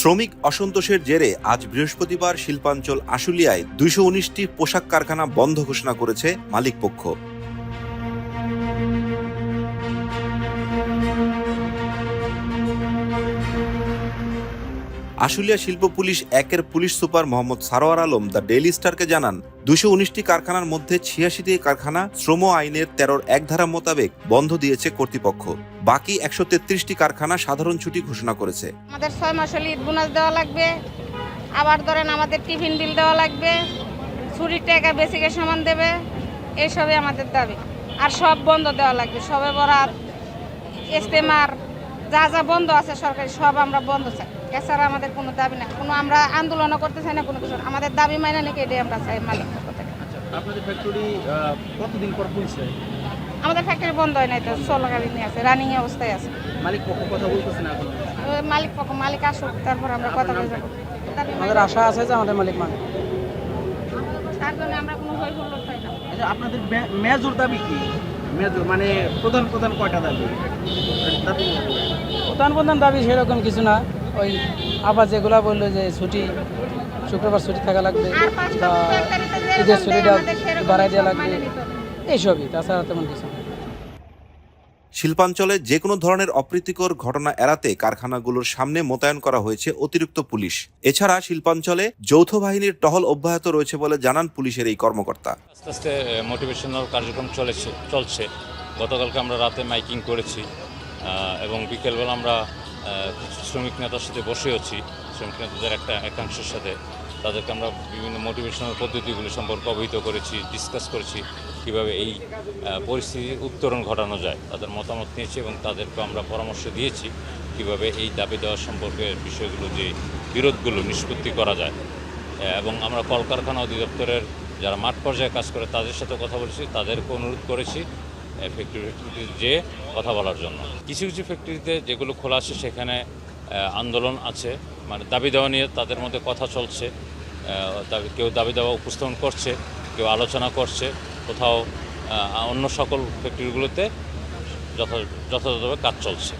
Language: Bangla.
শ্রমিক অসন্তোষের জেরে আজ বৃহস্পতিবার শিল্পাঞ্চল আশুলিয়ায় দুইশো উনিশটি পোশাক কারখানা বন্ধ ঘোষণা করেছে মালিকপক্ষ। আশুলিয়া শিল্প পুলিশ একের police super Mohammad Sarwar Alam the daily স্টারকে জানান দুশো উনিশটি কারখানার মধ্যে ছিয়াশিটি কারখানা শ্রম আইনের তেরোর এক ধারা মোতাবেক বন্ধ দিয়েছে কর্তৃপক্ষ। বাকি একশো তেত্রিশটি কারখানা সাধারণ ছুটি ঘোষণা করেছে। আমাদের ছয় মাস হলে ঈদ বোনাস দেওয়া লাগবে। আবার ধরেন আমাদের টিফিন বিল দেওয়া লাগবে। ছুরির টাকা বেসিকের সামান দেবে? এইসবই আমাদের দাবি। আর সব বন্ধ দেওয়া লাগবে। সবে বরাত, ইস্তেমার, যা যা বন্ধ আছে সরকারি, সব আমরা বন্ধ চাই। এছাড়া আমাদের কোনো দাবি না কোনো আমরা আন্দোলনও করতে চাই না কোনো কিছু। আমাদের দাবি মাইনে নাকি এটাই আমরা চাই মালিক পক্ষ আপনাদের ফ্যাক্টরি কতদিন পর খুলছে? আমাদের ফ্যাক্টরি বন্ধ হয় নাই তো চলাকালীনই আছে রানিং অবস্থায় আছে। মালিক পক্ষ কথা বলতেছে না এখন? মালিক পক্ষ মালিক আসুক তারপর আমরা কথা বলে যাব দাবি মাইনে- আমাদের আশা আছে যে আমাদের মালিক মানে তার জন্য আমরা কোনো হই হুল্লোড় চাই না। আচ্ছা আপনাদের মেজর দাবি কি? মেজর মানে প্রধান প্রধান কয়টা দাবি দাবি? প্রধান প্রধান দাবি সেরকম কিছু না। ওই আবার যেগুলা বলল যে ছুটি শুক্রবার ছুটি থাকা লাগবে বা ঈদের ছুটিটা বাড়াই দেওয়া লাগবে। এইসবই তাছাড়া তেমন কিছু শিল্পাঞ্চলে যে কোনো ধরনের অপ্রীতিকর ঘটনা এড়াতে কারখানাগুলোর সামনে মোতায়েন করা হয়েছে অতিরিক্ত পুলিশ। এছাড়া শিল্পাঞ্চলে যৌথ বাহিনীর টহল অব্যাহত রয়েছে বলে জানান পুলিশের এই কর্মকর্তা। আস্তে আস্তে মোটিভেশনাল কার্যক্রম চলেছে চলছে। গতকালকে আমরা রাতে মাইকিং করেছি এবং বিকেলবেলা আমরা শ্রমিক নেতার সাথে বসেওছি শ্রমিক নেতাদের একটা একাংশের সাথে। তাদেরকে আমরা বিভিন্ন মোটিভেশনাল পদ্ধতিগুলি সম্পর্কে অবহিত করেছি ডিসকাস করেছি, কীভাবে এই পরিস্থিতির উত্তরণ ঘটানো যায়। তাদের মতামত নিয়েছি এবং তাদেরকে আমরা পরামর্শ দিয়েছি কীভাবে এই দাবি দেওয়া সম্পর্কে বিষয়গুলো যে বিরোধগুলো নিষ্পত্তি করা যায়। এবং আমরা কলকারখানা অধিদপ্তরের যারা মাঠ পর্যায়ে কাজ করে তাদের সাথে কথা বলেছি, তাদেরকে অনুরোধ করেছি ফ্যাক্টরি যে কথা বলার জন্য। কিছু কিছু ফ্যাক্টরিতে যেগুলো খোলা আছে, সেখানে আন্দোলন আছে। মানে দাবি দেওয়া নিয়ে তাদের মধ্যে কথা চলছে। কেউ দাবি দেওয়া উপস্থাপন করছে, কেউ আলোচনা করছে। কোথাও অন্য সকল ফ্যাক্টরিগুলোতে যথা, যথাযথভাবে কাজ চলছে।